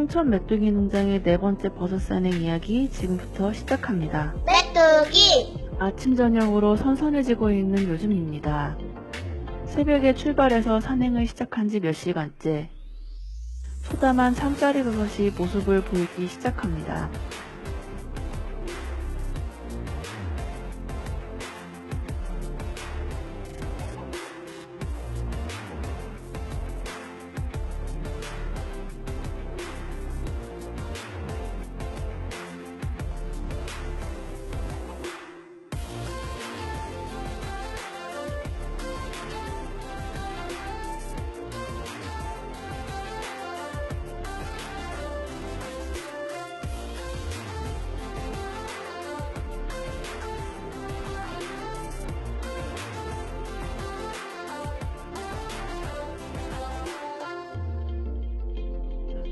홍천 메뚜기 농장의 네 번째 버섯 산행 이야기 지금부터 시작합니다. 메뚜기 아침 저녁으로 선선해지고 있는 요즘입니다. 새벽에 출발해서 산행을 시작한 지 몇 시간째. 소담한 삼짜리 버섯이 모습을 보이기 시작합니다.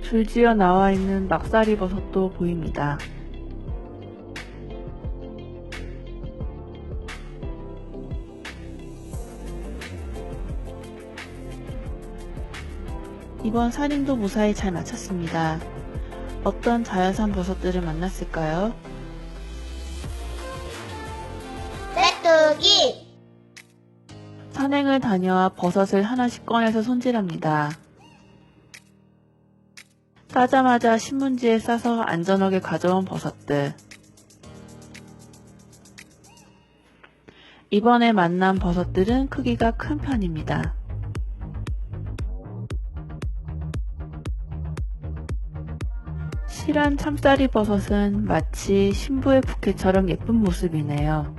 줄지어 나와 있는 막사리 버섯도 보입니다. 이번 산행도 무사히 잘 마쳤습니다. 어떤 자연산 버섯들을 만났을까요? 메뚜기 산행을 다녀와 버섯을 하나씩 꺼내서 손질합니다. 싸자마자 신문지에 싸서 안전하게 가져온 버섯들. 이번에 만난 버섯들은 크기가 큰 편입니다. 실한 참쌀이 버섯은 마치 신부의 부케처럼 예쁜 모습이네요.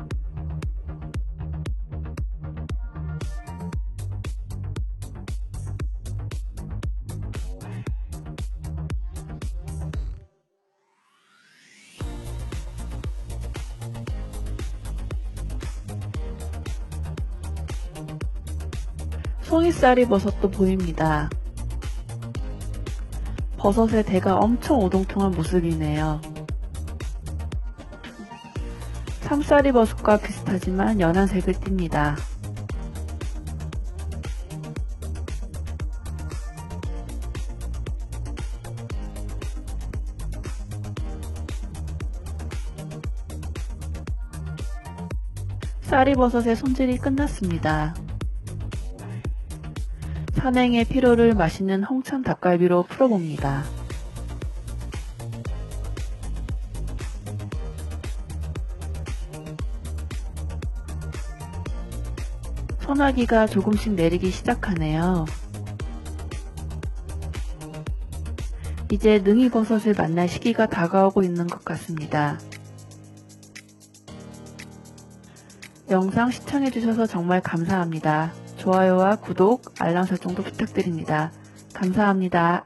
송이쌀이 버섯도 보입니다. 버섯의 대가 엄청 오동통한 모습이네요. 참쌀이 버섯과 비슷하지만 연한 색을 띱니다. 쌀이 버섯의 손질이 끝났습니다. 산행의 피로를 맛있는 홍천 닭갈비로 풀어봅니다. 소나기가 조금씩 내리기 시작하네요. 이제 능이버섯을 만날 시기가 다가오고 있는 것 같습니다. 영상 시청해주셔서 정말 감사합니다. 좋아요와 구독, 알람 설정도 부탁드립니다. 감사합니다.